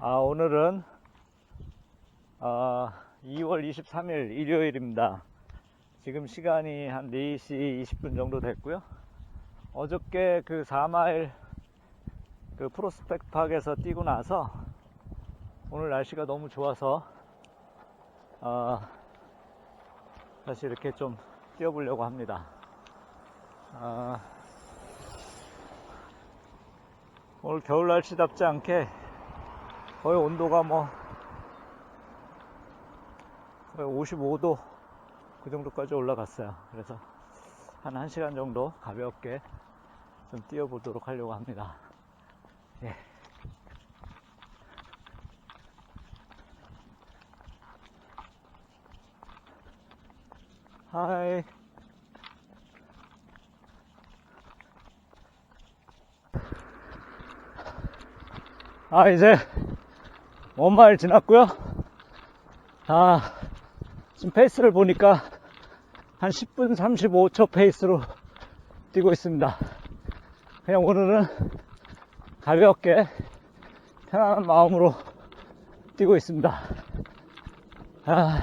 아, 오늘은 어, 2월 23일 일요일입니다. 지금 시간이 한 4시 20분 정도 됐고요. 어저께 그 4마일 그 프로스펙트 팍에서 뛰고 나서 오늘 날씨가 너무 좋아서 어, 다시 이렇게 좀 뛰어보려고 합니다. 어, 오늘 겨울 날씨답지 않게 거의 온도가 뭐 거의 55도 그 정도까지 올라갔어요. 그래서 한 1시간 정도 가볍게 좀 뛰어보도록 하려고 합니다. 예. 하이. 아, 이제 원마일 지났고요. 아, 지금 페이스를 보니까 한 10분 35초 페이스로 뛰고 있습니다. 그냥 오늘은 가볍게 편안한 마음으로 뛰고 있습니다. 아,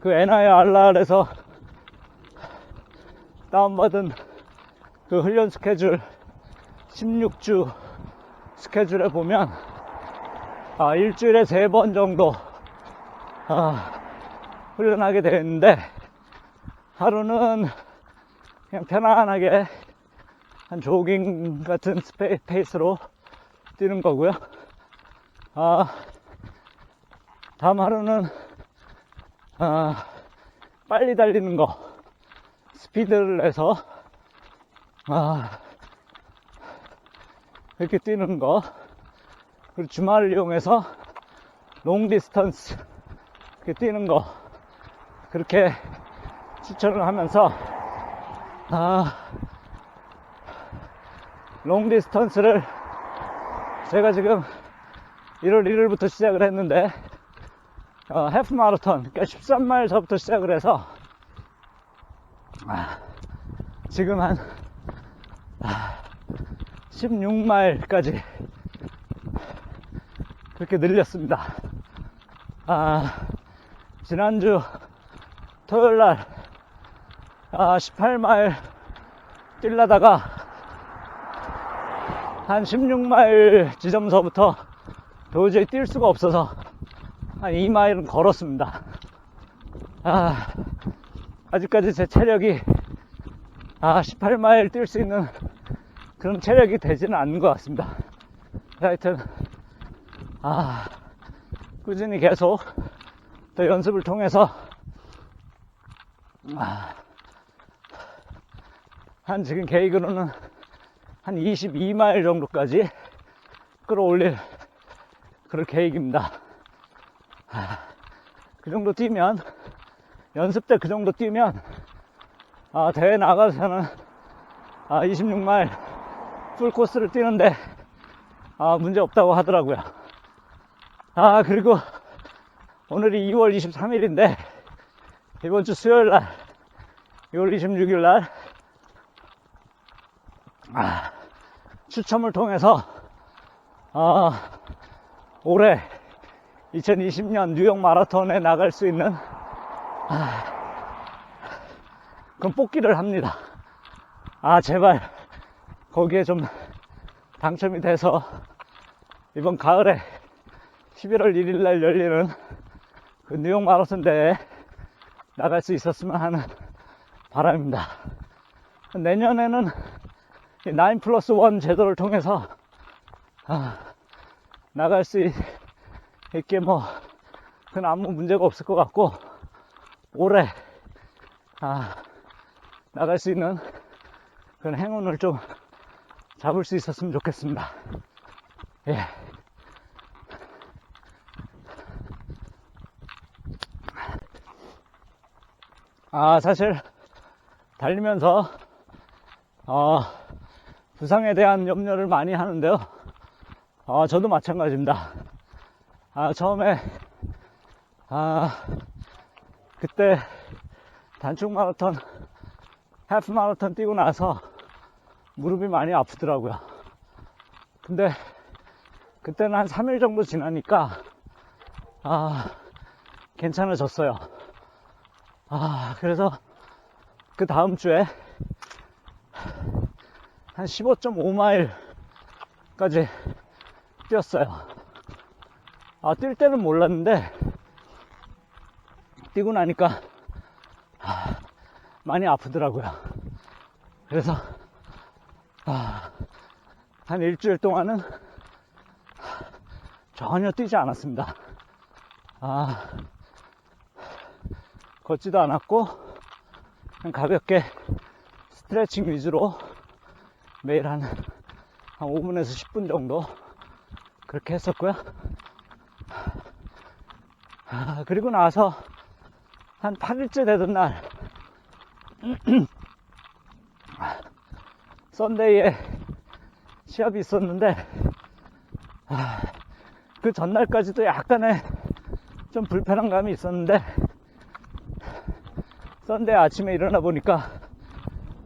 그 NIRR에서 다운받은 그 훈련 스케줄 16주 스케줄에 보면 아, 일주일에 세 번 정도 아, 훈련하게 되어 있는데 하루는 그냥 편안하게 한 조깅 같은 스페, 페이스로 뛰는 거고요. 아, 다음 하루는 아, 빨리 달리는 거 스피드를 내서 아, 이렇게 뛰는 거. 그리고 주말을 이용해서 롱 디스턴스 이렇게 뛰는 거. 그렇게 추천을 하면서, 아, 롱 디스턴스를 제가 지금 1월 1일부터 시작을 했는데, 어, 해프 마라톤, 그러니까 13마일 전부터 시작을 해서, 아, 지금 한 16마일까지 그렇게 늘렸습니다. 아, 지난주 토요일 날, 아, 18마일 뛰려다가 한 16마일 지점서부터 도저히 뛸 수가 없어서 한 2마일은 걸었습니다. 아, 아직까지 제 체력이 아, 18마일 뛸 수 있는 그런 체력이 되지는 않는 것 같습니다. 하여튼, 아, 꾸준히 계속 또 연습을 통해서, 아, 한 지금 계획으로는 한 22마일 정도까지 끌어올릴 그런 계획입니다. 아, 그 정도 뛰면, 연습 때 그 정도 뛰면, 아, 대회 나가서는, 아, 26마일 풀 코스를 뛰는데, 아, 문제 없다고 하더라고요. 아, 그리고 오늘이 2월 23일인데, 이번 주 수요일 날, 2월 26일 날, 아, 추첨을 통해서, 아, 올해 2020년 뉴욕 마라톤에 나갈 수 있는, 아, 그럼 뽑기를 합니다. 아, 제발, 거기에 좀 당첨이 돼서 이번 가을에 11월 1일 날 열리는 그 뉴욕 마라톤 대회에 나갈 수 있었으면 하는 바람입니다. 내년에는 9 플러스 1 제도를 통해서 아, 나갈 수 있, 있게 뭐 그건 아무 문제가 없을 것 같고 올해 아, 나갈 수 있는 그런 행운을 좀 잡을 수 있었으면 좋겠습니다. 예. 아, 사실, 달리면서, 어, 부상에 대한 염려를 많이 하는데요. 아, 저도 마찬가지입니다. 아, 처음에, 아, 그때 단축 마라톤, 하프 마라톤 뛰고 나서 무릎이 많이 아프더라고요. 근데 그때는 한 3일 정도 지나니까 아 괜찮아졌어요. 아 그래서 그 다음 주에 한 15.5마일까지 뛰었어요. 아, 뛸 때는 몰랐는데, 뛰고 나니까, 아, 많이 아프더라고요. 그래서, 아, 한 일주일 동안은 전혀 뛰지 않았습니다. 아, 걷지도 않았고, 가볍게 스트레칭 위주로 매일 한, 한 5분에서 10분 정도 그렇게 했었고요. 아, 그리고 나서 한 8일째 되던 날, 썬데이에 시합이 있었는데, 아, 그 전날까지도 약간의 좀 불편한 감이 있었는데, 썬데이 아침에 일어나 보니까,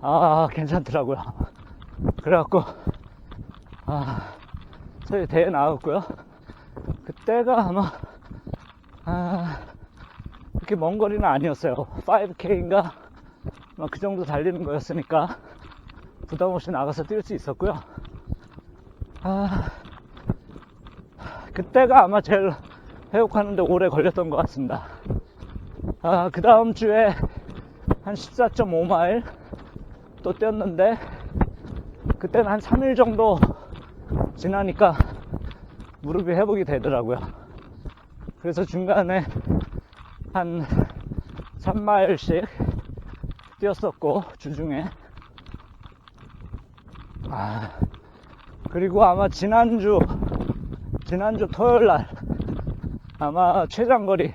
아, 괜찮더라고요. 그래갖고, 아, 저희 대회 나갔고요. 그때가 아마, 아, 그렇게 먼 거리는 아니었어요. 5K인가? 그 정도 달리는 거였으니까 부담 없이 나가서 뛸 수 있었고요. 아, 그때가 아마 제일 회복하는데 오래 걸렸던 것 같습니다. 아, 그 다음 주에 한 14.5마일 또 뛰었는데, 그때는 한 3일 정도 지나니까 무릎이 회복이 되더라고요. 그래서 중간에 한 3마일씩 뛰었었고, 주중에. 아, 그리고 아마 지난주, 지난주 토요일 날, 아마 최장거리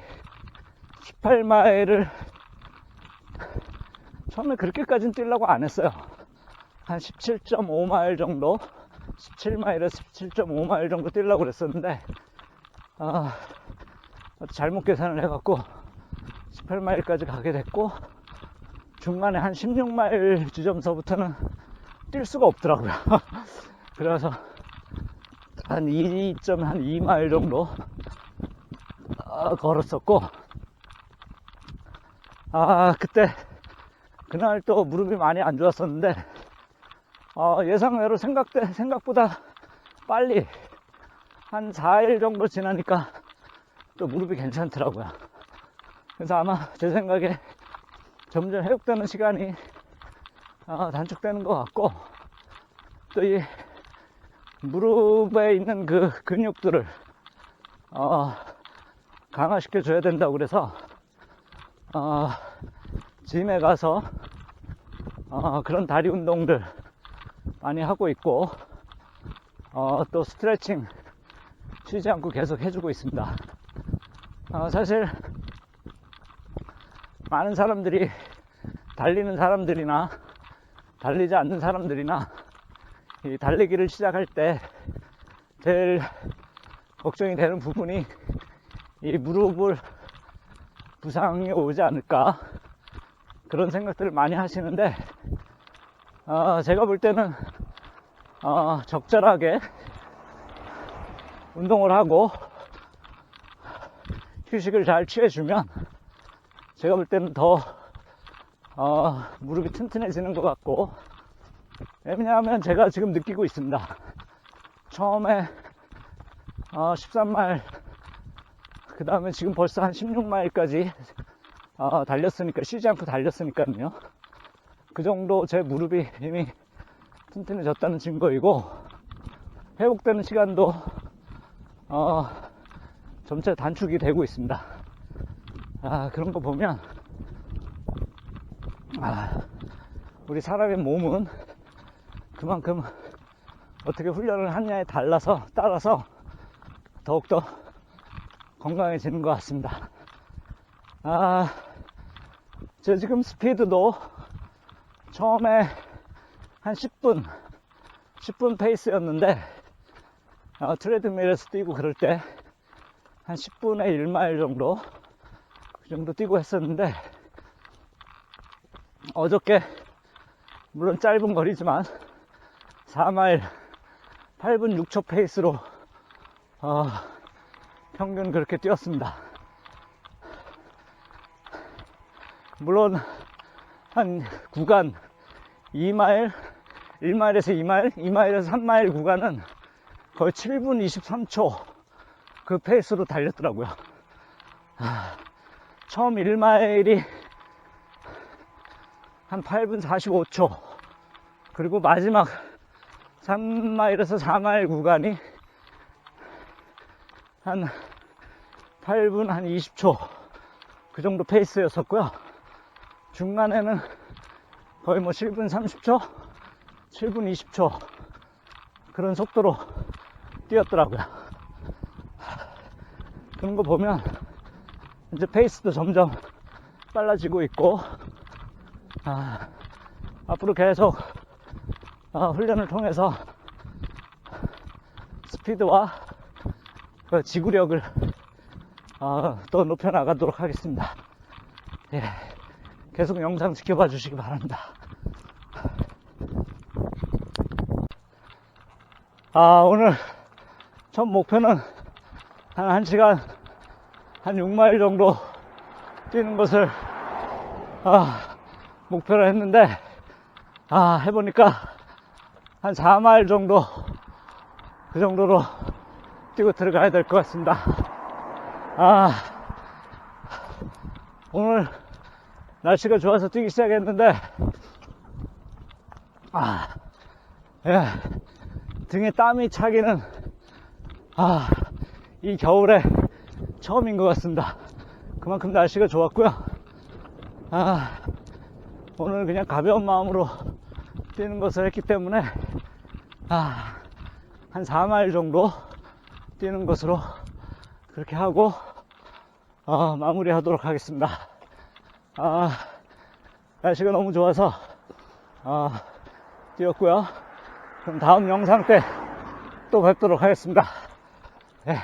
18마일을 처음에 그렇게까지는 뛰려고 안 했어요. 한 17.5마일 정도, 17마일에서 17.5마일 정도 뛰려고 그랬었는데, 아, 잘못 계산을 해갖고 18마일까지 가게 됐고, 중간에 한 16마일 지점서부터는 뛸 수가 없더라고요. 그래서 한 2.2마일 정도 아, 걸었었고, 아, 그때, 그날 또 무릎이 많이 안 좋았었는데, 어, 예상외로 생각대, 생각보다 빨리 한 4일 정도 지나니까 또 무릎이 괜찮더라고요. 그래서 아마 제 생각에 점점 회복되는 시간이 어, 단축되는 것 같고, 또 이 무릎에 있는 그 근육들을 어, 강화시켜 줘야 된다고 그래서 어, 짐에 가서 어, 그런 다리 운동들 많이 하고 있고 어, 또 스트레칭 쉬지 않고 계속 해주고 있습니다. 어, 사실 많은 사람들이 달리는 사람들이나 달리지 않는 사람들이나 이 달리기를 시작할 때 제일 걱정이 되는 부분이 이 무릎을 부상이 오지 않을까 그런 생각들을 많이 하시는데 어, 제가 볼 때는 어, 적절하게 운동을 하고 휴식을 잘 취해주면 제가 볼 때는 더 어, 무릎이 튼튼해지는 것 같고 왜냐하면 제가 지금 느끼고 있습니다. 처음에 어, 13마일 그 다음에 지금 벌써 한 16마일까지 어, 달렸으니까 쉬지 않고 달렸으니까요. 그 정도 제 무릎이 이미 튼튼해졌다는 증거이고 회복되는 시간도 어, 점차 단축이 되고 있습니다. 아, 그런 거 보면 아, 우리 사람의 몸은 그만큼 어떻게 훈련을 하냐에 달라서 따라서 더욱더 건강해지는 것 같습니다. 아, 저 지금 스피드도 처음에 한 10분, 10분 페이스였는데, 어, 트레드밀에서 뛰고 그럴 때, 한 10분에 1마일 정도, 그 정도 뛰고 했었는데, 어저께, 물론 짧은 거리지만, 4마일 8분 6초 페이스로 어, 평균 그렇게 뛰었습니다. 물론 한 구간 2마일, 1마일에서 2마일, 2마일에서 3마일 구간은 거의 7분 23초 그 페이스로 달렸더라고요. 아, 처음 1마일이 한 8분 45초. 그리고 마지막 3마일에서 4마일 구간이 한 8분 한 20초. 그 정도 페이스였었고요. 중간에는 거의 뭐 7분 30초? 7분 20초. 그런 속도로 뛰었더라고요. 그런 거 보면 이제 페이스도 점점 빨라지고 있고, 아, 앞으로 계속 아, 훈련을 통해서 스피드와 그 지구력을 아, 더 높여 나가도록 하겠습니다. 예, 계속 영상 지켜봐 주시기 바랍니다. 아, 오늘 첫 목표는 한 1시간 한 6마일 정도 뛰는 것을 아, 목표로 했는데 아, 해보니까 한 4마일 정도 그 정도로 뛰고 들어가야 될 것 같습니다. 아, 오늘 날씨가 좋아서 뛰기 시작했는데 아, 예, 등에 땀이 차기는 아, 이 겨울에 처음인 것 같습니다. 그만큼 날씨가 좋았고요. 아, 오늘 그냥 가벼운 마음으로 뛰는 것을 했기 때문에 아, 한 4마일 정도 뛰는 것으로 그렇게 하고 아, 마무리하도록 하겠습니다. 아, 날씨가 너무 좋아서 아, 뛰었고요. 그럼 다음 영상 때 또 뵙도록 하겠습니다. 네.